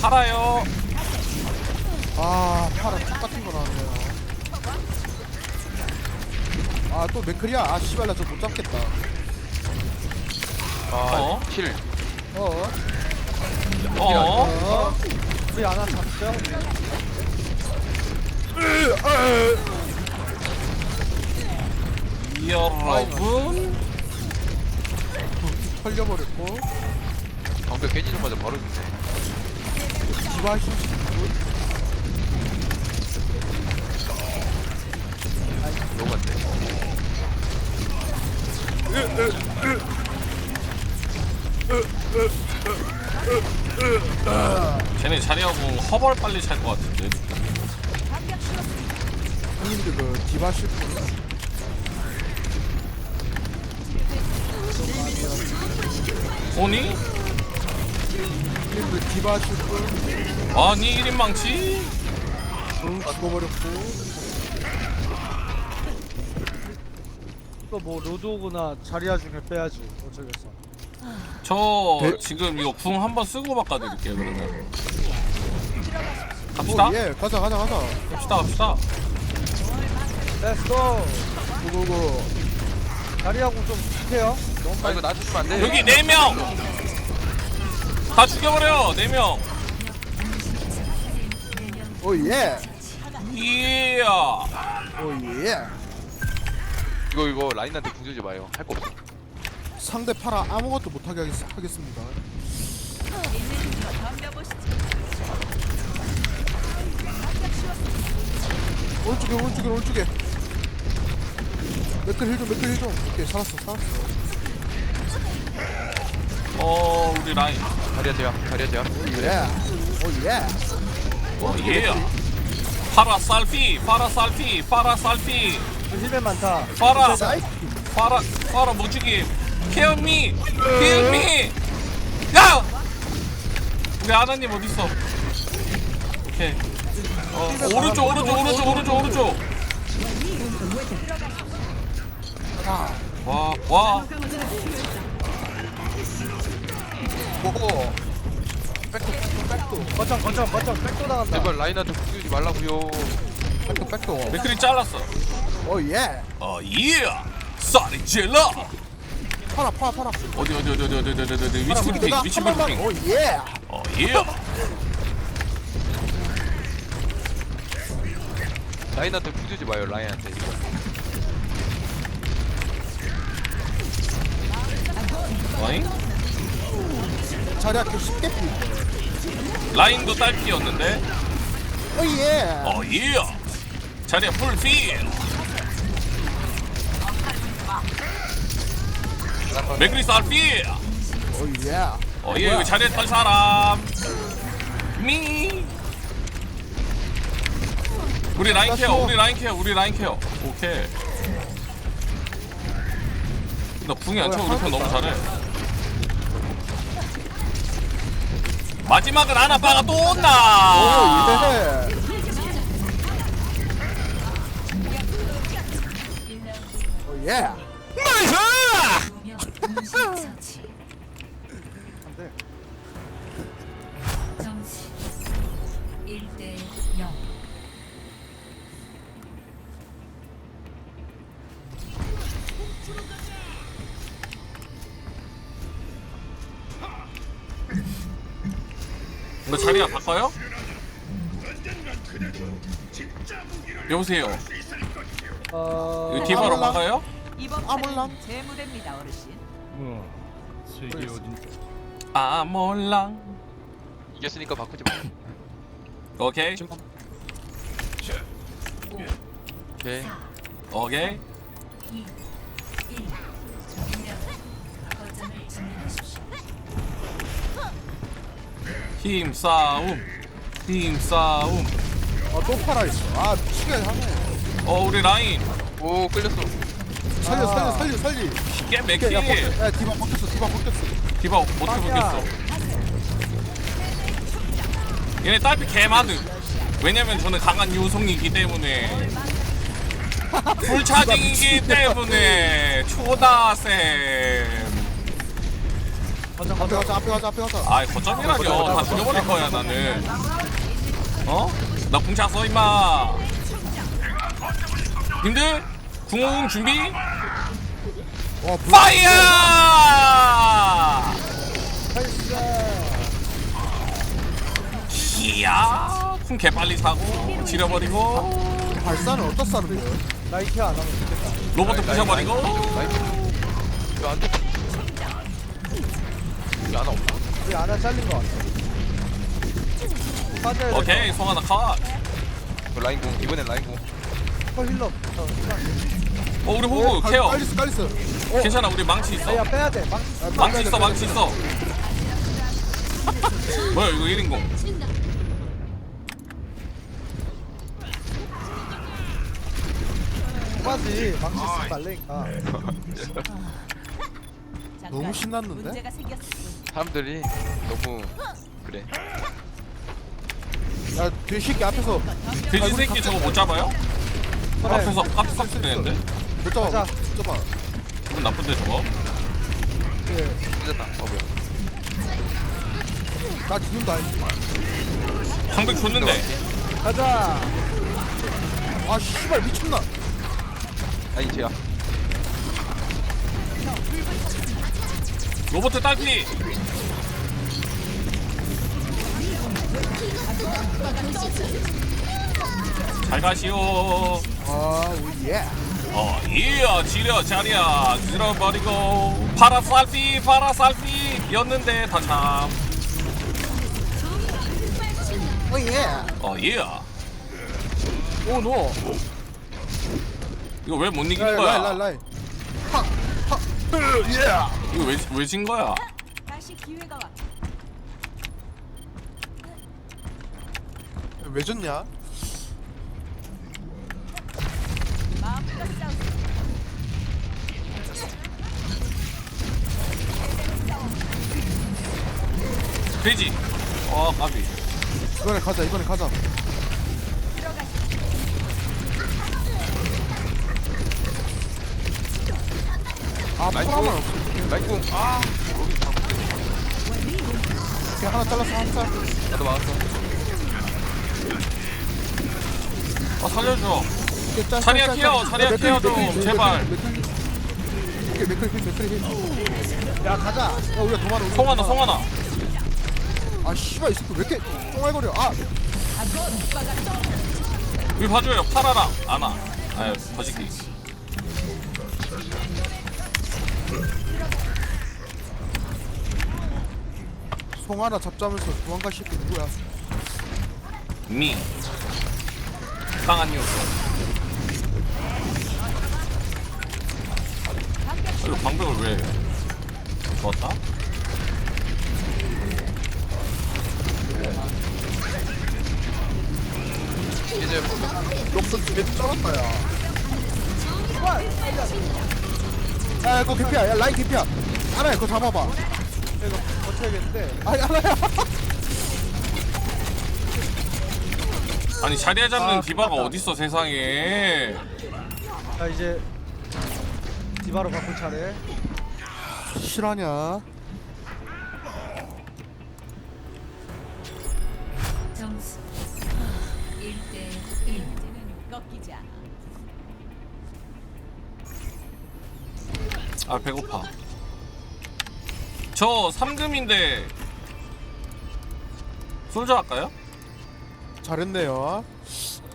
팔아요. 아 파라 똑같은 거 나왔네요 아또 맥클이야 아 씨발 나 저 못 잡겠다 어? 아, 킬. 어? 어? 어? 우리 아나 잡죠? 여러분. 털려버렸고 방벽 깨지자마자 바로 죽네. 디바이스 녹았네. 쟤네 자리하고 허벌 빨리 찰 것 같은데. 형님들 그 디바이스 보니? 형님들 디바이스 아니 1인 망치? 응 죽어버렸고 또뭐 로드오그나 자리아 중에 빼야지 어쩌겠어 저 네? 지금 이거 궁 한번 쓰고 바꿔드릴게요 그러면. 갑시다. 오예 가자 가자 가자 갑시다 갑시다. 렛츠고 고고고 자리하고 좀 비슷해요 너무 아, 이거 놔주시면 안 돼. 여기 네 명. 다 죽여버려 네 명. 오예 이야. 오예 이거, 이거 라인한테 궁주지 마요. 할 거 없어. 상대 파라 아무것도 못하게 하겠, 하겠습니다 오른쪽에 오른쪽에 오른쪽에 맥클 힐좀 맥클 힐좀 오케이 살았어 살았어 어 우리 라인. 다리야, 제야. 다리야, 제야. 오예. 오예. 어 예. 파라 살피 파라 살피 파라 살피. 힐맨 많다. 파라. 파라 파라 무지개. 케어미 케어미 야! 우리 아나님 어디 있어? 오케이. 어 오른쪽 오른쪽 오른쪽 오른쪽 오른쪽. 와와 보고. 거점 거점 거점 백도 나간다. 제발 라인한테 궁주지 말라고요. 백도 백도. 맥크리 잘랐어. 오예. 어예. 쌀이 질러 파라 파라 파라 어디 어디 어디 어디 어디 어디 어디 어디. 위치 브리핑 위치 브리핑. 오예. 어예. 라인한테 궁주지 마요, 라인한테. 이거. 어잉 자리 아껴 쉽게 풀 라인도 딸피였는데? 오예. 어예. 자리야 풀필 맥크리 쌀필 오예. 어예 자리에 탈 사람. 미. 우리 라인 케어 우리 라인 케어 우리 라인 케어. 오케이. 나 붕이 안 쳐. 우리 편 너무 잘해 마지막은 아나빠가 또 온다. 오예 오예. 안돼 자리야 바꿔요? 여보세요 어... 이거 디바로 몰라. 바꿔요? 이번 아, 몰라. 판은 제 무대입니다 어르신. 아 몰라 이겼으니까 바꾸지 마. 오케이 오케이. 오케이 힘 싸움 힘 싸움. 아또 파라 있어. 아 미치게 하네 어 우리 라인. 오, 끌렸어. 살려 살려 아. 살려 살려. 깨 맥히 야, 벗겨, 야 디바 벗겼어 디바 벗겼어. 디바 어떻게 먹겠어. 얘네 딸피 개마드 왜냐면 저는 강한 유송이기 때문에. 풀차징이기 때문에. 가자 앞에 가자 앞에 가자 앞에 가자. 아이 거점이라뇨. 다 죽여버릴 거야 나는. 어? 나 궁차 써 임마. 님들? 궁 준비? 와 불- 파이어! 이야 궁 개빨리 사고 지려버리고. 발사는 거예요? 나이키 안 하면 좋겠다. 로봇 부셔버리고. 이거 안 돼. 이거 하나 없나? 우리 하나 잘린 거 같아. 빠져야 돼. 오케이 송 하나 컷. 이거 라인 공 이번엔 라인 공. 슈퍼 힐러. 어, 어, 우리 호구 어, 케어. 깔리스 깔리스. 어. 괜찮아 우리 망치 있어? 야 빼야 돼. 망치 아, 망치 있어 망치 있어. 뭐야 이거 1인공 맞지. 망치 쓰지 말라니까. 너무 신났는데? 문제가 생겼어. 사람들이 너무 그래. 야 뒤에 새끼 앞에서 돼지 새끼 저거 못 잡아요? 앞에서 앞에서 싹 되는데? 못 잡아 가자. 못 잡아 기분 나쁜데 저거? 늦었다. 어 뭐야? 나 죽는다 방백 줬는데 가자 아 씨발 미쳤나 아니 제야. 로봇 딸피. 잘 가시오. 아 오예 어 이야 지려 자리야. 지려버리고. 파라살피 파라살피. 였는데 다참. 오예 어 이야. 오노 이거 왜 못 이긴 라인 라인 거야 라인 이 거 왜왜진 거야? 다시 기회가 와. 왜 졌냐? 마음껏 싸우. 돼지. 어 까비. 이번에 가자 이번에 가자 아 파라만. 없어 공. 아. 이렇게 하나 잘라서 하나 잘라 나도 막았어. 어 살려줘 이렇게 짤, 자리야 짤, 짤, 케어, 짤. 자리야 맥클, 케어 좀, 맥클, 맥클, 제발. 맥클, 맥클. 맥클 힐 맥클 힐야 가자 야 우리가 더 많아 송하나 송하나 아 씨발 이 새끼 왜 이렇게 쫑알거려 아 여기 봐줘요 파라랑 아나 아유 버지기 송 하나 잡자면서 도망갈 새끼 누구야? 미. 강한 요소 이거 방벽을 왜 좋았다? 이제 록슨 두개 쩔었다 야 야, 그거 개피야. 야, 라인 개피야. 하나야, 그거 잡아봐. 이거 버텨야겠는데 아니, 하나야. 아니 자리에 잡는 아, 디바가 끝났다. 어딨어 세상에 자 이제 디바로 바꿀 차례 실화냐? 점수 1대 1. 꺾이지 않아. 아 배고파 저 3금인데 솔저 할까요? 잘했네요.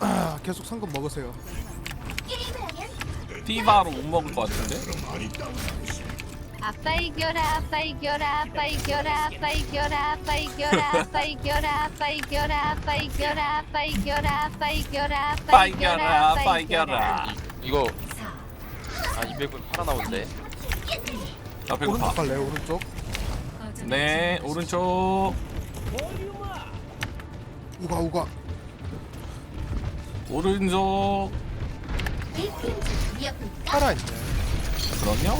아, 계속 상금 먹으세요. 디바로 못 먹을 것 같은데 아빠 이겨라 아빠 이겨라 아빠 이겨라 아빠 이겨라 아빠 이겨라 아빠 이겨라 아빠 이겨라 아빠 이겨라 아빠 이겨라 아빠 이겨라 아빠 빠이겨라 빠이겨라 이거 아 200은 팔아 나오는 데. 아 배고파 오른쪽 갈래, 오른쪽. 네 오른쪽 우가, 우가. 오른쪽 살아 있네. 그럼요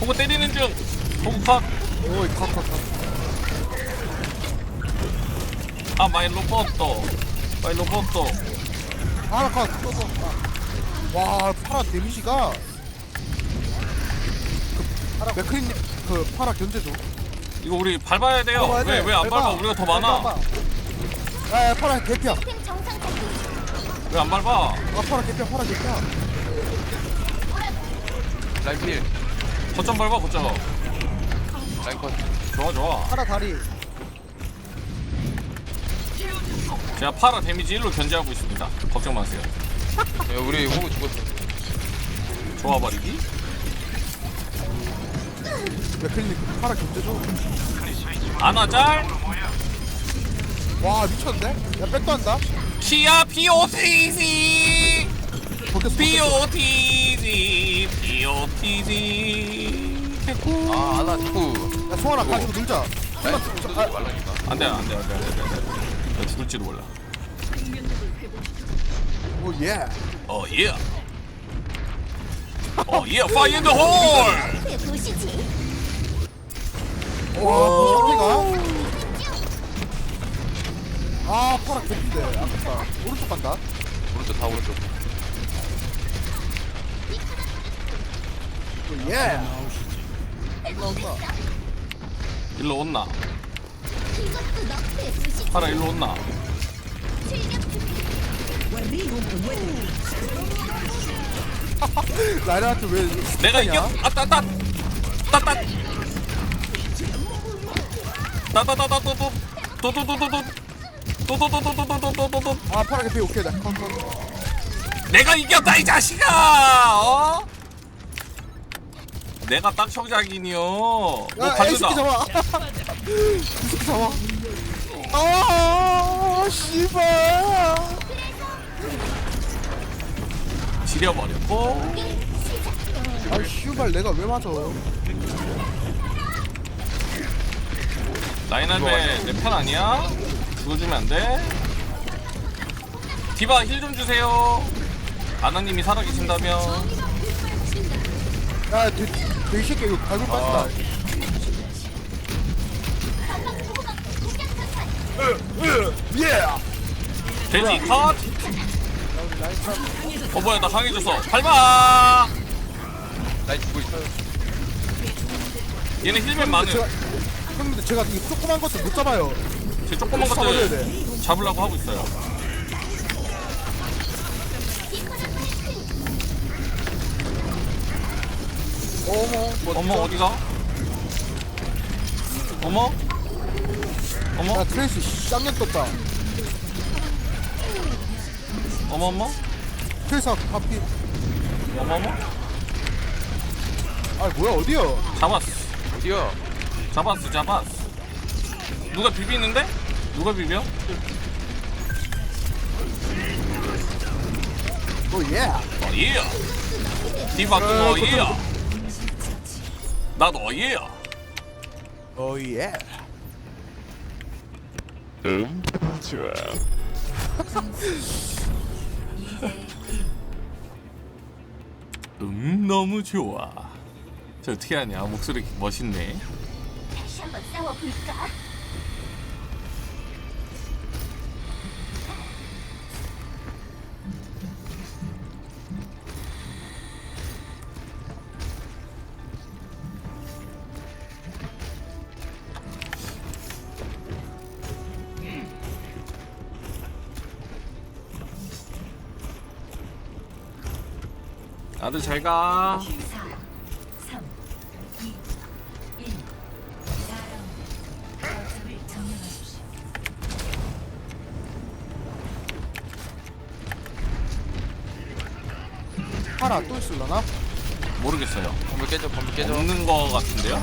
호구 때리는 중 호구 컷아 오이, 컷, 컷, 컷. 마이 로봇도 마이 로봇도 하나 컷, 또, 또. 아. 와, 파라 데미지가 맥크린 그 파라 견제 좀. 이거 우리 밟아야 돼요. 밟아야 왜 돼. 왜안 밟아? 밟아. 우리가 더. 많아. 아 야, 파라 개피야. 왜안 밟아? 아 파라 개피야 파라 개피야. 라인 필 거점 밟아 거점. 라인 컷 좋아 좋아. 하나 다리 제가 파라 데미지 1로 견제하고 있습니다. 걱정 마세요. 야, 우리 호구 죽었어 좋아 버리기. 맥크린 파라 견제 좀. 아나 짤. 와 미쳤네. 야 백도 한다. 키아 POTZ. 버텼어. POTZ. POTZ. 아 아나 자꾸 야 송하나 가지고 놀자. 죽지 말라니까 안돼 안돼 안돼 안돼 될지도 몰라. Oh yeah. Oh yeah. Oh yeah. Fire in the hole. 그게 도시지. 아, 파락 대피인데. 아깝다. 오른쪽 간다. 오른쪽 다 오른쪽. Oh yeah. 일로 온나. 파라 일로 온나. 라이라한테 왜? 내가? 이겨? 아따 따 따 따 따 따따따따 또또또또또또또또또또또또또또또또또또 아 파라 개피 오케이 나 컷, 컷. 내가 이겼다 이 자식아 어? 내가 딱 청작이니요 뭐 야, 에이 새끼 잡아. 이 새끼 잡아. 아, 씨발. 지려버렸고 아, 씨발 내가 왜 맞아? 라인할배 내편 아니야? 죽어주면 안 돼? 디바 힐 좀 주세요 아나님이 살아계신다면 야, 돼, 돼 이 새끼 이거 갈고 빠졌다. 예. 돼지 컷! 어 뭐야 나 강해졌어 밟아! 라인 죽고 있어 얘네 힐맨 제가 형님들 제가 이 조그만 것도 못 잡아요. 제 조그만 잡아줘야 것들 돼. 잡으려고 하고 있어요 어머, 뭐 어머 어디가? 어머? 어머? 야, 트레이스 쌍년 떴다. 어머 어머? 트레이스 바피. 어머 어머? 아, 뭐야 어디요? 잡았어 어디야 잡았어 잡았어 누가 비비는데? 누가 비벼? 오 예. 어이야 디바 또 어, 어이야 나 어이야. 어이에. 음, 좋아. 음, 너무 좋아. 저 어떻게 하냐? 목소리 멋있네. 다시 한번 싸워볼까? 4라운드. 거점을 점령하십시오. 파라 또 있을라나? 모르겠어요 건물 깨져 건물 깨져 없는 거 같은데요?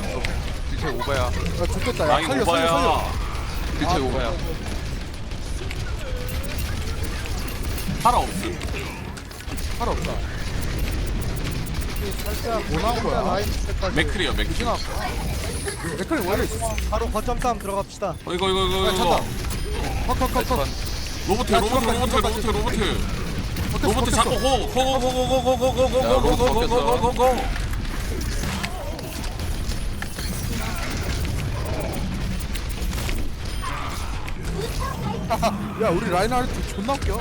딜체 오바야 야, 좋겠다. 야, 라인 살려, 살려, 살려. 오바야 딜체 오바야 팔아 없음 파라 없다. 살짝 뭐 나온 거야? 라인 맥클이요 맥클. 맥클이 원래 있어. 바로 거점 싸움 들어갑시다 어 이거 이거 이거 야, 이거 찾다. 컷, 컷, 컷, 컷. 로봇 야, 로봇 로봇 로봇 로봇 로봇 버텼어. 잡고 고고고고고고고고고고고고고고고고고고고 야, 우리 라인하르트 존나 웃겨.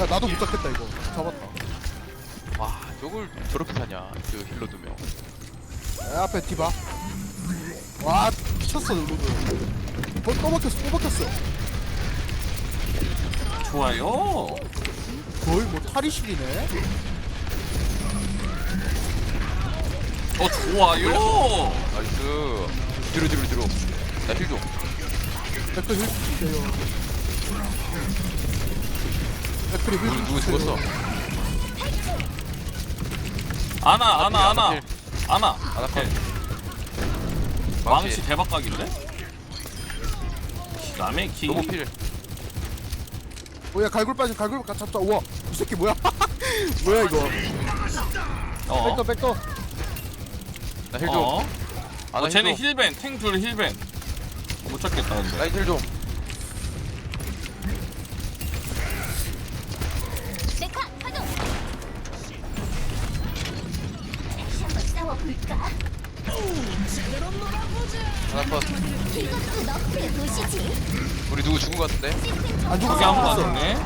야, 나도 못 잡겠다 이거. 잡았다. 와 저걸 저렇게 사냐 그 힐러 두명 에, 앞에 디바. 와 미쳤어 로드. 어, 또 먹혔어 또 먹혔어. 좋아요 거의 뭐 탈의실이네. 어 좋아요 나이스 뒤로 뒤로 뒤로 나 힐 좀 백도 힐 주세요. 백들이 힐 누구 누구 주세요. 죽었어 아나 아나 아나 필. 아나 아나콘 망치 대박각인데? 기가 막히기 너무 필 뭐야 갈굴 빠진 갈굴 까 잡자. 우와 이 새끼 뭐야? 뭐야 이거? 어? 백도 백도 나 힐좀 어? 아나 어 쟤네 힐벤 탱 둘 힐벤 못 찾겠다 근데 라인 힐좀 도시지. 우리 누구 죽은 거 같은데 안 죽었어 그게 안 아무도 안 죽었어. 죽네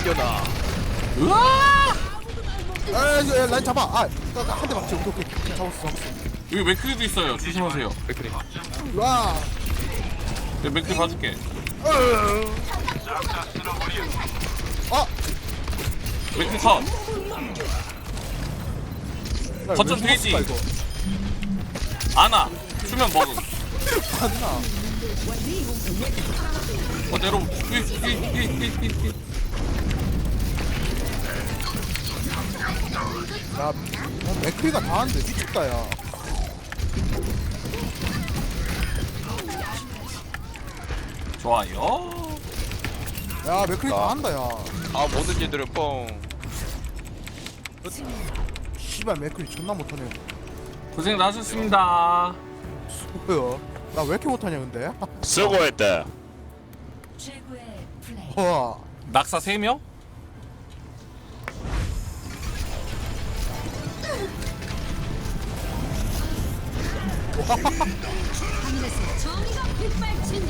이겨나 으아 아 이거 라인 잡아. 아한 대 맞지. 오케이 오케이 잡았어 잡았어. 여기 맥크리도 있어요 조심하세요 맥크리 와. 내가 맥크리 봐줄게 아 맥크리 컷 야, 거점 왜 돼지. 죽었을까, 이거? 아나 수면 먹음 맞나? 어 내려 휘휘휘휘휘휘 야 어, 맥크리가 다 한대 미쳤다 야. 좋아요 야 맥크리 다 아. 한다 야. 아 모든 얘들은 뻥 씨발 맥크리 존나 못하네. 고생 나셨습니다 뭐야? 나 왜 이렇게 못하냐 근데? 최고의 플레이. 와. 낙사 3명? 하늘에서 정의가 빛발친